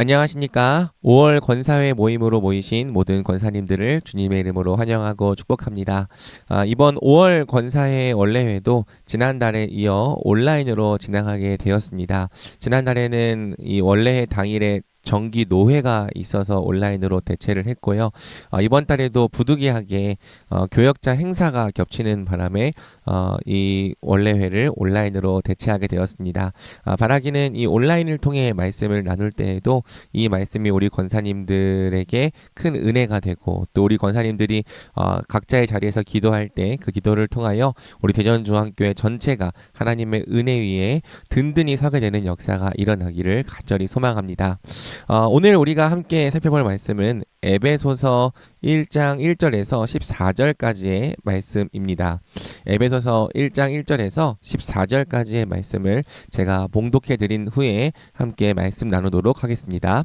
안녕하십니까. 5월 권사회 모임으로 모이신 모든 권사님들을 주님의 이름으로 환영하고 축복합니다. 아, 이번 5월 권사회 원래회도 지난달에 이어 온라인으로 진행하게 되었습니다. 지난달에는 이 원래회 당일에 정기 노회가 있어서 온라인으로 대체를 했고요. 어, 이번 달에도 부득이하게 어, 교역자 행사가 겹치는 바람에 어, 이 원래회를 온라인으로 대체하게 되었습니다. 아, 바라기는 이 온라인을 통해 말씀을 나눌 때에도 이 말씀이 우리 권사님들에게 큰 은혜가 되고 또 우리 권사님들이 어, 각자의 자리에서 기도할 때 그 기도를 통하여 우리 대전중앙교회 전체가 하나님의 은혜 위에 든든히 서게 되는 역사가 일어나기를 간절히 소망합니다. 어, 오늘 우리가 함께 살펴볼 말씀은 에베소서 1장 1절에서 14절까지의 말씀입니다. 에베소서 1장 1절에서 14절까지의 말씀을 제가 봉독해 드린 후에 함께 말씀 나누도록 하겠습니다.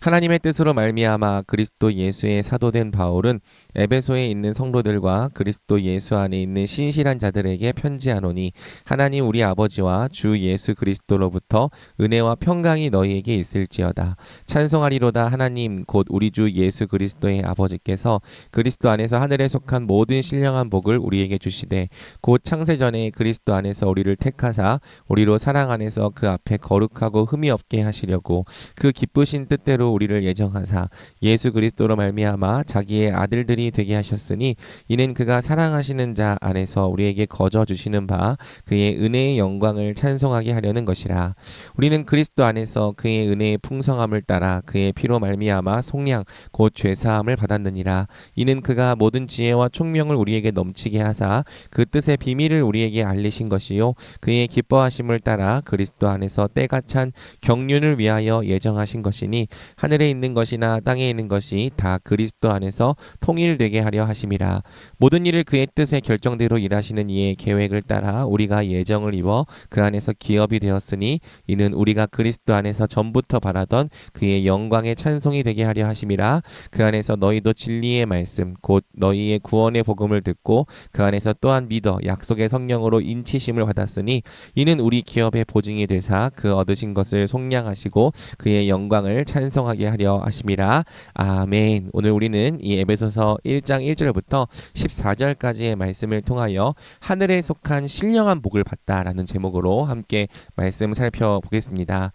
하나님의 뜻으로 말미암아 그리스도 예수의 사도된 바울은 에베소에 있는 성도들과 그리스도 예수 안에 있는 신실한 자들에게 편지하노니 하나님 우리 아버지와 주 예수 그리스도로부터 은혜와 평강이 너희에게 있을지어다. 찬송하리로다. 하나님 곧 우리 주 예수 그리스도의 아버지께서 그리스도 안에서 하늘에 속한 모든 신령한 복을 우리에게 주시되 곧 창세 전에 그리스도 안에서 우리를 택하사 우리로 사랑 안에서 그 앞에 거룩하고 흠이 없게 하시려고 그 기쁘신 뜻대로 우리를 예정하사 예수 그리스도로 말미암아 자기의 아들들이 되게 하셨으니 이는 그가 사랑하시는 자 안에서 우리에게 거저 주시는 바 그의 은혜의 영광을 찬송하게 하려는 것이라. 우리는 그리스도 안에서 그의 은혜의 풍성함을 따라 그의 피로 말미암아 속량 곧 죄사함을 받았느니라. 이는 그가 모든 지혜와 총명을 우리에게 넘치게 하사 그 뜻의 비밀을 우리에게 알리신 것이요. 그의 기뻐하심을 따라 그리스도 안에서 때가 찬 경륜을 위하여 예정하신 것이 니 하늘에 있는 것이나 땅에 있는 것이 다 그리스도 안에서 통일되게 하려 하심이라 모든 일을 그의 뜻의 결정대로 일하시는 이의 계획을 따라 우리가 예정을 입어 그 안에서 기업이 되었으니 이는 우리가 그리스도 안에서 전부터 바라던 그의 영광의 찬송이 되게 하려 하심이라 그 안에서 너희도 진리의 말씀 곧 너희의 구원의 복음을 듣고 그 안에서 또한 믿어 약속의 성령으로 인치심을 받았으니 이는 우리 기업의 보증이 되사 그 얻으신 것을 속량하시고 그의 영광을 찬송하게 하려 하심이라 아멘. 오늘 우리는 이 에베소서 1장 1절부터 14절까지의 말씀을 통하여 하늘에 속한 신령한 복을 받다라는 제목으로 함께 말씀 살펴보겠습니다.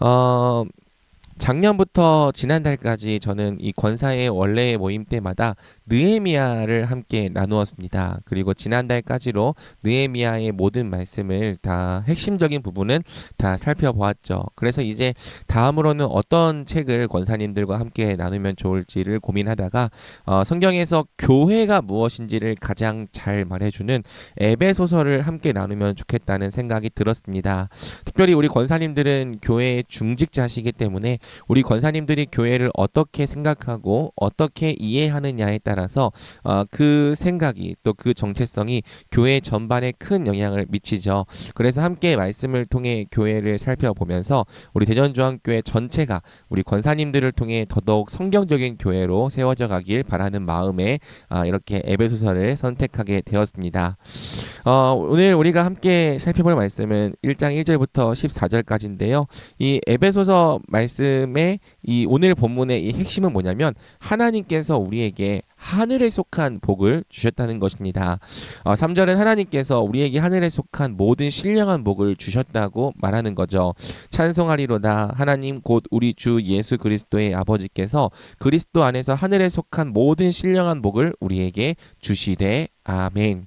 어 작년부터 지난달까지 저는 이 권사의 원래 모임 때마다 느에미아를 함께 나누었습니다. 그리고 지난달까지로 느에미아의 모든 말씀을 다 핵심적인 부분은 다 살펴보았죠. 그래서 이제 다음으로는 어떤 책을 권사님들과 함께 나누면 좋을지를 고민하다가 어, 성경에서 교회가 무엇인지를 가장 잘 말해주는 에베소서를 함께 나누면 좋겠다는 생각이 들었습니다. 특별히 우리 권사님들은 교회의 중직자시기 때문에 우리 권사님들이 교회를 어떻게 생각하고 어떻게 이해하느냐에 따라서 어, 그 생각이 또 그 정체성이 교회 전반에 큰 영향을 미치죠. 그래서 함께 말씀을 통해 교회를 살펴보면서 우리 대전중앙교회 전체가 우리 권사님들을 통해 더더욱 성경적인 교회로 세워져 가길 바라는 마음에 아, 이렇게 에베소서를 선택하게 되었습니다. 어, 오늘 우리가 함께 살펴볼 말씀은 1장 1절부터 14절까지인데요. 이 에베소서 말씀 의 이 오늘 본문의 이 핵심은 뭐냐면 하나님께서 우리에게 하늘에 속한 복을 주셨다는 것입니다. 어, 3절은 하나님께서 우리에게 하늘에 속한 모든 신령한 복을 주셨다고 말하는 거죠. 찬송하리로다 하나님 곧 우리 주 예수 그리스도의 아버지께서 그리스도 안에서 하늘에 속한 모든 신령한 복을 우리에게 주시되 아멘.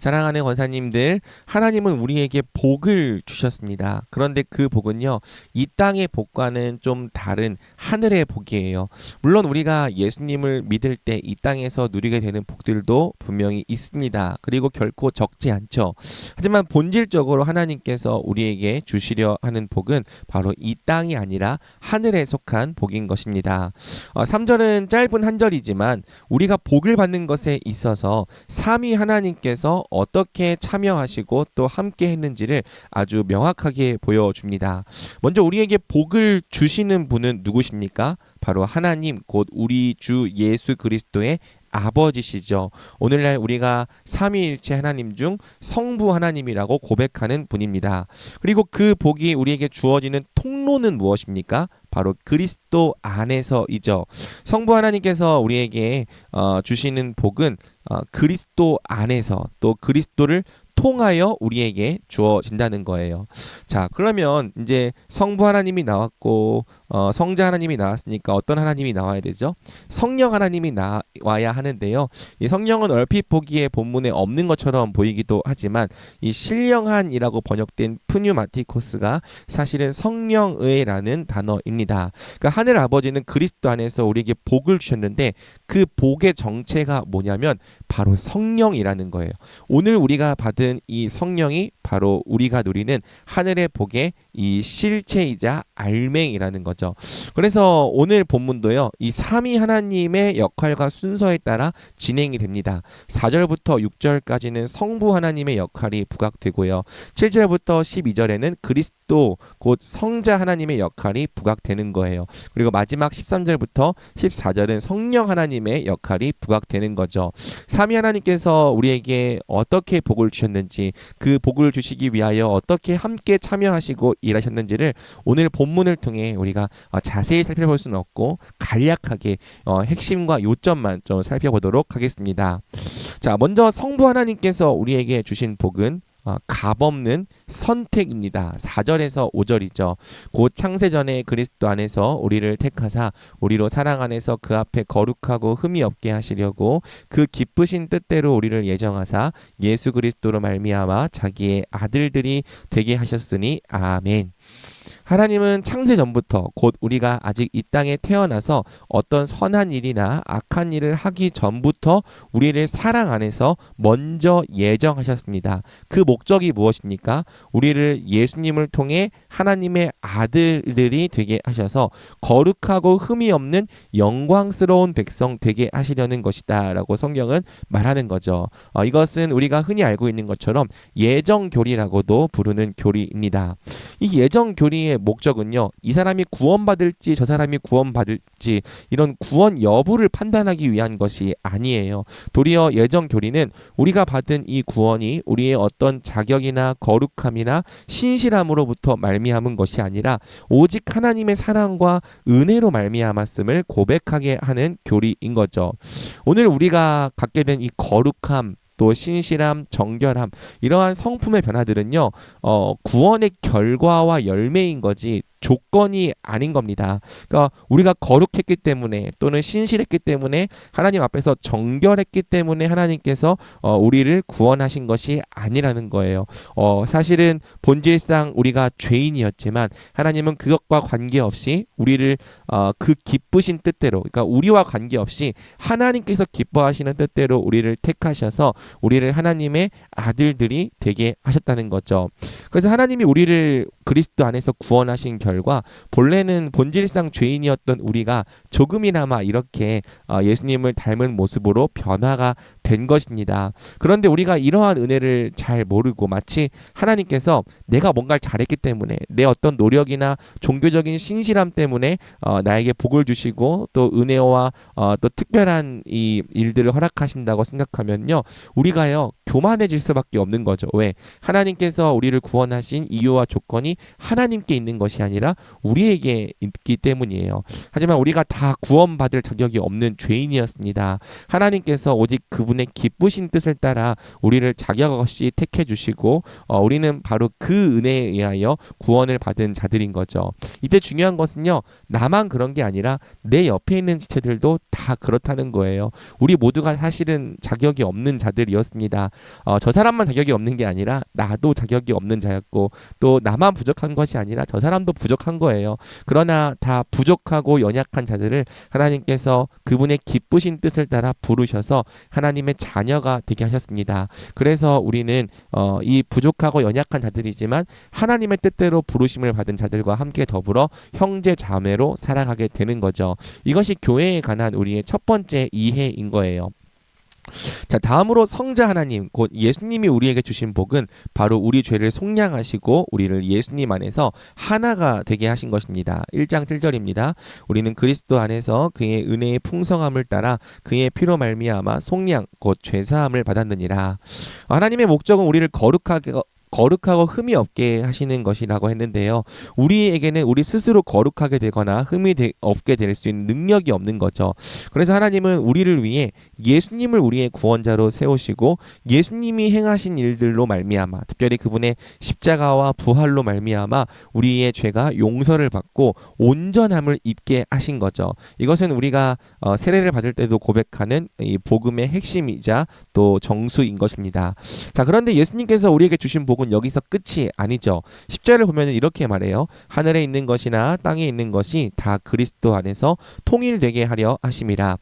사랑하는 권사님들, 하나님은 우리에게 복을 주셨습니다. 그런데 그 복은요, 이 땅의 복과는 좀 다른 하늘의 복이에요. 물론 우리가 예수님을 믿을 때 이 땅에서 누리게 되는 복들도 분명히 있습니다. 그리고 결코 적지 않죠. 하지만 본질적으로 하나님께서 우리에게 주시려 하는 복은 바로 이 땅이 아니라 하늘에 속한 복인 것입니다. 어, 3절은 짧은 한 절이지만 우리가 복을 받는 것에 있어서 삼위 하나님께서 어떻게 참여하시고 또 함께 했는지를 아주 명확하게 보여줍니다. 먼저 우리에게 복을 주시는 분은 누구십니까? 바로 하나님 곧 우리 주 예수 그리스도의 아버지시죠. 오늘날 우리가 삼위일체 하나님 중 성부 하나님이라고 고백하는 분입니다. 그리고 그 복이 우리에게 주어지는 통로는 무엇입니까? 바로 그리스도 안에서이죠. 성부 하나님께서 우리에게 어, 주시는 복은 어, 그리스도 안에서 또 그리스도를 통하여 우리에게 주어진다는 거예요. 자, 그러면 이제 성부 하나님이 나왔고 어, 성자 하나님이 나왔으니까 어떤 하나님이 나와야 되죠? 성령 하나님이 나와야 하는데요. 이 성령은 얼핏 보기에 본문에 없는 것처럼 보이기도 하지만 이 신령한이라고 번역된 푸뉴마티코스가 사실은 성령의라는 단어입니다. 그러니까 하늘 아버지는 그리스도 안에서 우리에게 복을 주셨는데 그 복의 정체가 뭐냐면 바로 성령이라는 거예요. 오늘 우리가 받은 이 성령이 바로 우리가 누리는 하늘의 복의 이 실체이자 알맹이라는 거죠. 그래서 오늘 본문도요. 이 삼위 하나님의 역할과 순서에 따라 진행이 됩니다. 4절부터 6절까지는 성부 하나님의 역할이 부각되고요. 7절부터 12절에는 그리스도 곧 성자 하나님의 역할이 부각되는 거예요. 그리고 마지막 13절부터 14절은 성령 하나님의 역할이 부각되는 거죠. 삼위 하나님께서 우리에게 어떻게 복을 주셨는지 그 복을 주시기 위하여 어떻게 함께 참여하시고 일하셨는지를 오늘 본문을 통해 우리가 어, 자세히 살펴볼 수는 없고 간략하게 어, 핵심과 요점만 좀 살펴보도록 하겠습니다. 자, 먼저 성부 하나님께서 우리에게 주신 복은 어, 값없는 선택입니다. 4절에서 5절이죠. 곧 창세전에 그리스도 안에서 우리를 택하사 우리로 사랑 안에서 그 앞에 거룩하고 흠이 없게 하시려고 그 기쁘신 뜻대로 우리를 예정하사 예수 그리스도로 말미암아 자기의 아들들이 되게 하셨으니 아멘. 하나님은 창세 전부터 곧 우리가 아직 이 땅에 태어나서 어떤 선한 일이나 악한 일을 하기 전부터 우리를 사랑 안에서 먼저 예정하셨습니다. 그 목적이 무엇입니까? 우리를 예수님을 통해 하나님의 아들들이 되게 하셔서 거룩하고 흠이 없는 영광스러운 백성 되게 하시려는 것이다 라고 성경은 말하는 거죠. 어, 이것은 우리가 흔히 알고 있는 것처럼 예정 교리라고도 부르는 교리입니다. 이 예정 교리의 목적은요. 이 사람이 구원받을지 저 사람이 구원받을지 이런 구원 여부를 판단하기 위한 것이 아니에요. 도리어 예정 교리는 우리가 받은 이 구원이 우리의 어떤 자격이나 거룩함이나 신실함으로부터 말미암은 것이 아니라 오직 하나님의 사랑과 은혜로 말미암았음을 고백하게 하는 교리인 거죠. 오늘 우리가 갖게 된 이 거룩함 또 신실함, 정결함 이러한 성품의 변화들은요. 어, 구원의 결과와 열매인 거지 조건이 아닌 겁니다. 그러니까 우리가 거룩했기 때문에 또는 신실했기 때문에 하나님 앞에서 정결했기 때문에 하나님께서 어, 우리를 구원하신 것이 아니라는 거예요. 어, 사실은 본질상 우리가 죄인이었지만 하나님은 그것과 관계없이 우리를 어, 그 기쁘신 뜻대로 그러니까 우리와 관계없이 하나님께서 기뻐하시는 뜻대로 우리를 택하셔서 우리를 하나님의 아들들이 되게 하셨다는 거죠. 그래서 하나님이 우리를 그리스도 안에서 구원하신 결과 본래는 본질상 죄인이었던 우리가 조금이나마 이렇게 어, 예수님을 닮은 모습으로 변화가 된 것입니다. 그런데 우리가 이러한 은혜를 잘 모르고 마치 하나님께서 내가 뭔가를 잘했기 때문에 내 어떤 노력이나 종교적인 신실함 때문에 어, 나에게 복을 주시고 또 은혜와 어, 또 특별한 이 일들을 허락하신다고 생각하면요 우리가요 교만해질 수밖에 없는 거죠. 왜 하나님께서 우리를 구원하신 이유와 조건이 하나님께 있는 것이 아니라 우리에게 있기 때문이에요. 하지만 우리가 다 구원받을 자격이 없는 죄인이었습니다. 하나님께서 오직 그분의 기쁘신 뜻을 따라 우리를 자격 없이 택해 주시고 어, 우리는 바로 그 은혜에 의하여 구원을 받은 자들인 거죠. 이때 중요한 것은요. 나만 그런 게 아니라 내 옆에 있는 지체들도 다 그렇다는 거예요. 우리 모두가 사실은 자격이 없는 자들이었습니다. 어, 저 사람만 자격이 없는 게 아니라 나도 자격이 없는 자였고 또 나만 부족한 것이 아니라 저 사람도 부족한 거예요. 그러나 다 부족하고 연약한 자들을 하나님께서 그분의 기쁘신 뜻을 따라 부르셔서 하나님의 자녀가 되게 하셨습니다. 그래서 우리는 어, 이 부족하고 연약한 자들이지만 하나님의 뜻대로 부르심을 받은 자들과 함께 더불어 형제 자매로 살아가게 되는 거죠. 이것이 교회에 관한 우리의 첫 번째 이해인 거예요. 자, 다음으로 성자 하나님, 곧 예수님이 우리에게 주신 복은 바로 우리 죄를 속량하시고 우리를 예수님 안에서 하나가 되게 하신 것입니다. 1장 7절입니다. 우리는 그리스도 안에서 그의 은혜의 풍성함을 따라 그의 피로 말미암아 속량 곧 죄 사함을 받았느니라. 하나님의 목적은 우리를 거룩하게 거룩하고 흠이 없게 하시는 것이라고 했는데요. 우리에게는 우리 스스로 거룩하게 되거나 흠이 되, 없게 될 수 있는 능력이 없는 거죠. 그래서 하나님은 우리를 위해 예수님을 우리의 구원자로 세우시고 예수님이 행하신 일들로 말미암아 특별히 그분의 십자가와 부활로 말미암아 우리의 죄가 용서를 받고 온전함을 입게 하신 거죠. 이것은 우리가 어, 세례를 받을 때도 고백하는 이 복음의 핵심이자 또 정수인 것입니다. 자, 그런데 예수님께서 우리에게 주신 복은 여기서 끝이 아니죠. 10절을 보면 이렇게 말해요. 하늘에 있는 것이나 땅에 있는 것이 다 그리스도 안에서 통일되게 하려 하심이라.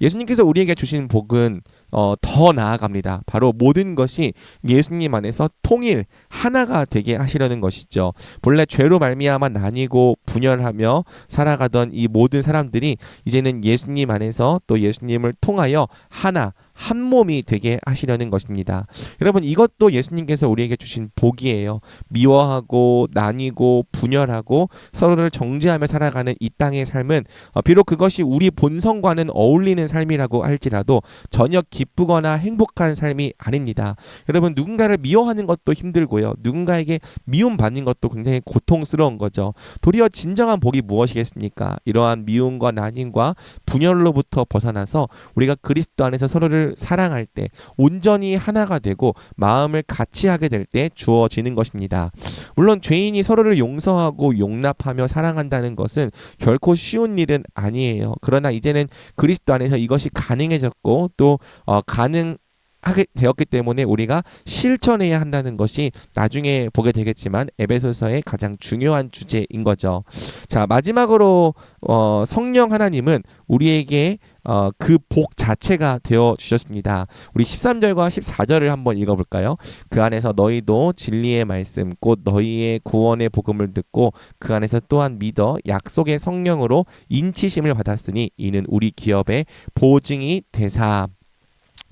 예수님께서 우리에게 주신 복은 어, 더 나아갑니다. 바로 모든 것이 예수님 안에서 통일 하나가 되게 하시려는 것이죠. 본래 죄로 말미암아 나뉘고 분열하며 살아가던 이 모든 사람들이 이제는 예수님 안에서 또 예수님을 통하여 하나 한 몸이 되게 하시려는 것입니다. 여러분 이것도 예수님께서 우리에게 주신 복이에요. 미워하고 나뉘고 분열하고 서로를 정죄하며 살아가는 이 땅의 삶은 어, 비록 그것이 우리 본성과는 어울리는 삶이라고 할지라도 전혀 기 쁘거나 행복한 삶이 아닙니다. 여러분 누군가를 미워하는 것도 힘들고요. 누군가에게 미움 받는 것도 굉장히 고통스러운 거죠. 도리어 진정한 복이 무엇이겠습니까? 이러한 미움과 나님과 분열로부터 벗어나서 우리가 그리스도 안에서 서로를 사랑할 때 온전히 하나가 되고 마음을 같이 하게 될 때 주어지는 것입니다. 물론 죄인이 서로를 용서하고 용납하며 사랑한다는 것은 결코 쉬운 일은 아니에요. 그러나 이제는 그리스도 안에서 이것이 가능해졌고 또 어, 가능 하게 되었기 때문에 우리가 실천해야 한다는 것이 나중에 보게 되겠지만 에베소서의 가장 중요한 주제인 거죠. 자 마지막으로 어, 성령 하나님은 우리에게 어, 그 복 자체가 되어 주셨습니다. 우리 13절과 14절을 한번 읽어볼까요? 그 안에서 너희도 진리의 말씀, 곧 너희의 구원의 복음을 듣고 그 안에서 또한 믿어 약속의 성령으로 인치심을 받았으니 이는 우리 기업의 보증이 되사.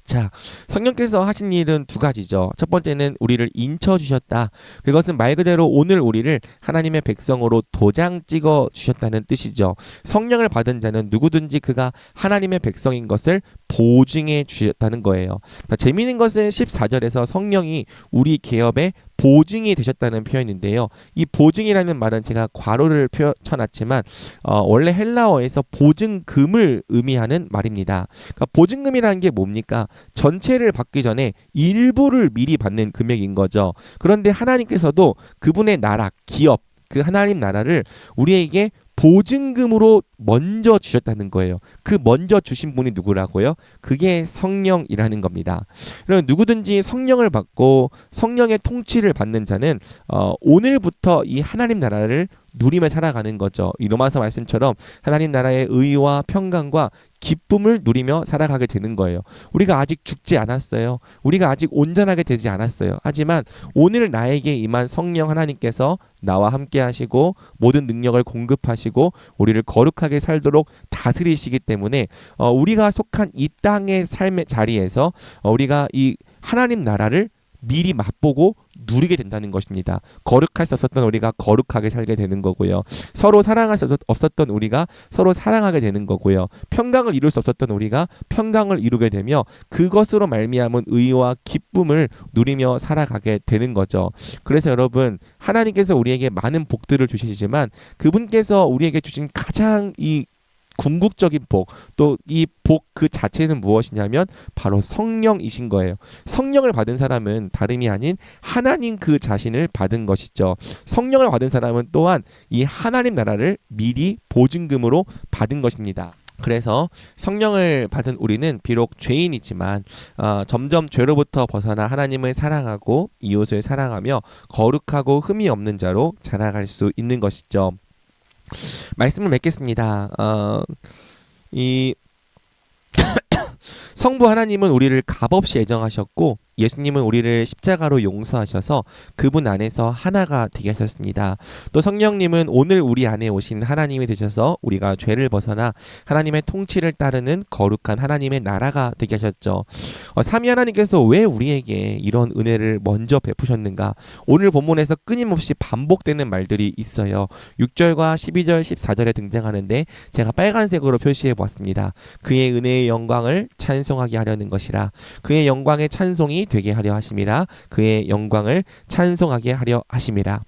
자, 성령께서 하신 일은 두 가지죠. 첫 번째는 우리를 인쳐 주셨다. 그것은 말 그대로 오늘 우리를 하나님의 백성으로 도장 찍어 주셨다는 뜻이죠. 성령을 받은 자는 누구든지 그가 하나님의 백성인 것을 보증해 주셨다는 거예요. 자, 재미있는 것은 14절에서 성령이 우리 개업의 보증이 되셨다는 표현인데요. 이 보증이라는 말은 제가 괄호를 표, 쳐놨지만 어, 원래 헬라어에서 보증금을 의미하는 말입니다. 그러니까 보증금이라는 게 뭡니까? 전체를 받기 전에 일부를 미리 받는 금액인 거죠. 그런데 하나님께서도 그분의 나라, 기업, 그 하나님 나라를 우리에게 보증금으로 먼저 주셨다는 거예요. 그 먼저 주신 분이 누구라고요? 그게 성령이라는 겁니다. 그럼 누구든지 성령을 받고 성령의 통치를 받는 자는 어, 오늘부터 이 하나님 나라를 누리며 살아가는 거죠. 이 로마서 말씀처럼 하나님 나라의 의와 평강과 기쁨을 누리며 살아가게 되는 거예요. 우리가 아직 죽지 않았어요. 우리가 아직 온전하게 되지 않았어요. 하지만 오늘 나에게 임한 성령 하나님께서 나와 함께 하시고 모든 능력을 공급하시고 우리를 거룩하게 살도록 다스리시기 때문에 어, 우리가 속한 이 땅의 삶의 자리에서 어, 우리가 이 하나님 나라를 미리 맛보고 누리게 된다는 것입니다. 거룩할 수 없었던 우리가 거룩하게 살게 되는 거고요. 서로 사랑할 수 없었던 우리가 서로 사랑하게 되는 거고요. 평강을 이룰 수 없었던 우리가 평강을 이루게 되며 그것으로 말미암은 의와 기쁨을 누리며 살아가게 되는 거죠. 그래서 여러분 하나님께서 우리에게 많은 복들을 주시지만 그분께서 우리에게 주신 가장 이 궁극적인 복, 또 이 복 그 자체는 무엇이냐면 바로 성령이신 거예요. 성령을 받은 사람은 다름이 아닌 하나님 그 자신을 받은 것이죠. 성령을 받은 사람은 또한 이 하나님 나라를 미리 보증금으로 받은 것입니다. 그래서 성령을 받은 우리는 비록 죄인이지만 어, 점점 죄로부터 벗어나 하나님을 사랑하고 이웃을 사랑하며 거룩하고 흠이 없는 자로 자라갈 수 있는 것이죠. 말씀을 맺겠습니다. 어, 이 성부 하나님은 우리를 값없이 애정하셨고 예수님은 우리를 십자가로 용서하셔서 그분 안에서 하나가 되게 하셨습니다. 또 성령님은 오늘 우리 안에 오신 하나님이 되셔서 우리가 죄를 벗어나 하나님의 통치를 따르는 거룩한 하나님의 나라가 되게 하셨죠. 어, 삼위 하나님께서 왜 우리에게 이런 은혜를 먼저 베푸셨는가? 오늘 본문에서 끊임없이 반복되는 말들이 있어요. 6절과 12절, 14절에 등장하는데 제가 빨간색으로 표시해 보았습니다. 그의 은혜의 영광을 찬송하게 하려는 것이라. 그의 영광의 찬송이 되게 하려 하심이라. 그의 영광을 찬송하게 하려 하심이라.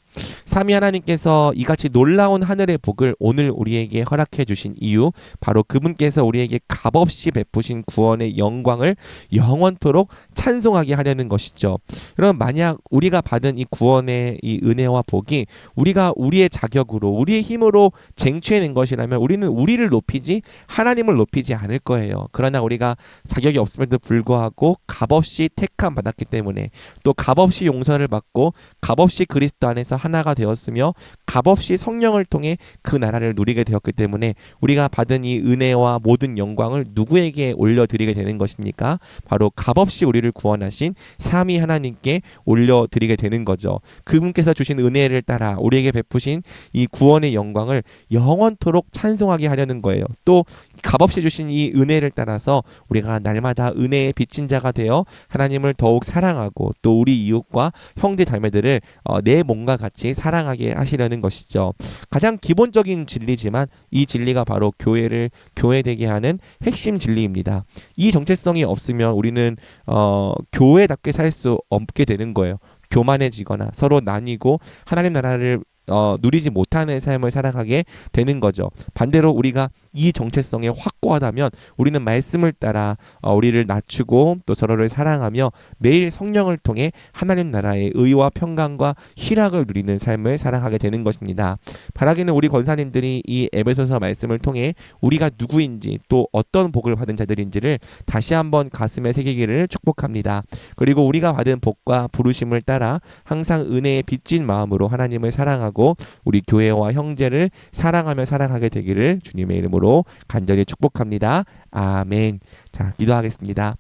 삼위 하나님께서 이같이 놀라운 하늘의 복을 오늘 우리에게 허락해 주신 이유 바로 그분께서 우리에게 값없이 베푸신 구원의 영광을 영원토록 찬송하게 하려는 것이죠. 그럼 만약 우리가 받은 이 구원의 이 은혜와 복이 우리가 우리의 자격으로 우리의 힘으로 쟁취해낸 것이라면 우리는 우리를 높이지 하나님을 높이지 않을 거예요. 그러나 우리가 자격이 없음에도 불구하고 값없이 택함 받았기 때문에 또 값없이 용서를 받고 값없이 그리스도 안에서 하나 가 되었으며 값없이 성령을 통해 그 나라를 누리게 되었기 때문에 우리가 받은 이 은혜와 모든 영광을 누구에게 올려드리게 되는 것입니까? 바로 값없이 우리를 구원하신 삼위 하나님께 올려드리게 되는 거죠. 그분께서 주신 은혜를 따라 우리에게 베푸신 이 구원의 영광을 영원토록 찬송하게 하려는 거예요. 또 값없이 주신 이 은혜를 따라서 우리가 날마다 은혜의 빚진 자가 되어 하나님을 더욱 사랑하고 또 우리 이웃과 형제 자매들을 어, 내 몸과 같이 사랑하게 하시려는 것이죠. 가장 기본적인 진리지만 이 진리가 바로 교회를 교회되게 하는 핵심 진리입니다. 이 정체성이 없으면 우리는 어, 교회답게 살 수 없게 되는 거예요. 교만해지거나 서로 나뉘고 하나님 나라를 어, 누리지 못하는 삶을 살아가게 되는 거죠. 반대로 우리가 이 정체성이 확고하다면 우리는 말씀을 따라 어, 우리를 낮추고 또 서로를 사랑하며 매일 성령을 통해 하나님 나라의 의와 평강과 희락을 누리는 삶을 살아가게 되는 것입니다. 바라기는 우리 권사님들이 이 에베소서 말씀을 통해 우리가 누구인지 또 어떤 복을 받은 자들인지를 다시 한번 가슴에 새기기를 축복합니다. 그리고 우리가 받은 복과 부르심을 따라 항상 은혜에 빚진 마음으로 하나님을 사랑하고 우리 교회와 형제를 사랑하며 살아가게 되기를 주님의 이름으로 간절히 축복합니다. 아멘. 자, 기도하겠습니다.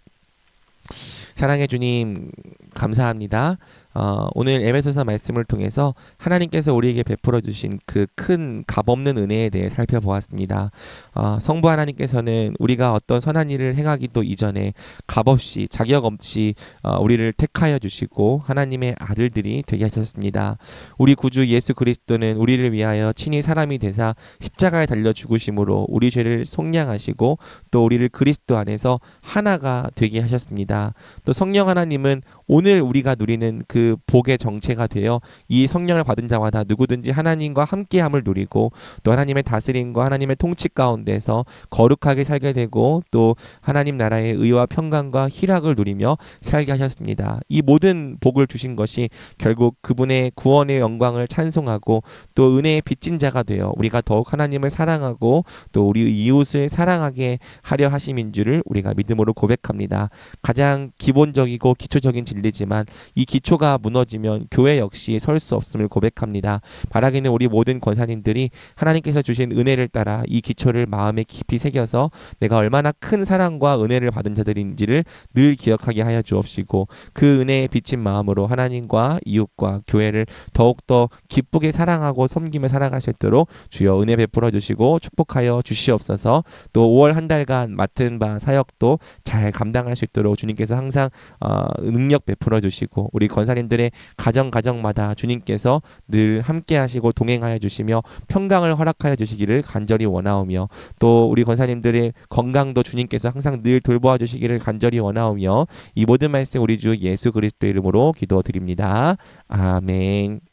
사랑해 주님 감사합니다. 어, 오늘 에베소서 말씀을 통해서 하나님께서 우리에게 베풀어 주신 그 큰 값없는 은혜에 대해 살펴보았습니다. 어, 성부 하나님께서는 우리가 어떤 선한 일을 행하기도 이전에 값없이 자격 없이 어, 우리를 택하여 주시고 하나님의 아들들이 되게 하셨습니다. 우리 구주 예수 그리스도는 우리를 위하여 친히 사람이 되사 십자가에 달려 죽으심으로 우리 죄를 속량하시고 또 우리를 그리스도 안에서 하나가 되게 하셨습니다. 또 성령 하나님은 오늘 우리가 누리는 그 복의 정체가 되어 이 성령을 받은 자마다 누구든지 하나님과 함께함을 누리고 또 하나님의 다스림과 하나님의 통치 가운데서 거룩하게 살게 되고 또 하나님 나라의 의와 평강과 희락을 누리며 살게 하셨습니다. 이 모든 복을 주신 것이 결국 그분의 구원의 영광을 찬송하고 또 은혜의 빚진 자가 되어 우리가 더욱 하나님을 사랑하고 또 우리 이웃을 사랑하게 하려 하심인 줄을 우리가 믿음으로 고백합니다. 가장 기본적이고 기초적인 진리 진리지만 이 기초가 무너지면 교회 역시 설 수 없음을 고백합니다. 바라기는 우리 모든 권사님들이 하나님께서 주신 은혜를 따라 이 기초를 마음에 깊이 새겨서 내가 얼마나 큰 사랑과 은혜를 받은 자들인지를 늘 기억하게 하여 주옵시고 그 은혜에 비친 마음으로 하나님과 이웃과 교회를 더욱더 기쁘게 사랑하고 섬기며 살아갈 수 있도록 주여 은혜 베풀어 주시고 축복하여 주시옵소서 또 5월 한 달간 맡은 바 사역도 잘 감당할 수 있도록 주님께서 항상 어, 능력 베풀어 주시고 우리 권사님들의 가정 가정마다 주님께서 늘 함께 하시고 동행하여 주시며 평강을 허락하여 주시기를 간절히 원하오며 또 우리 권사님들의 건강도 주님께서 항상 늘 돌보아 주시기를 간절히 원하오며 이 모든 말씀 우리 주 예수 그리스도 이름으로 기도드립니다. 아멘.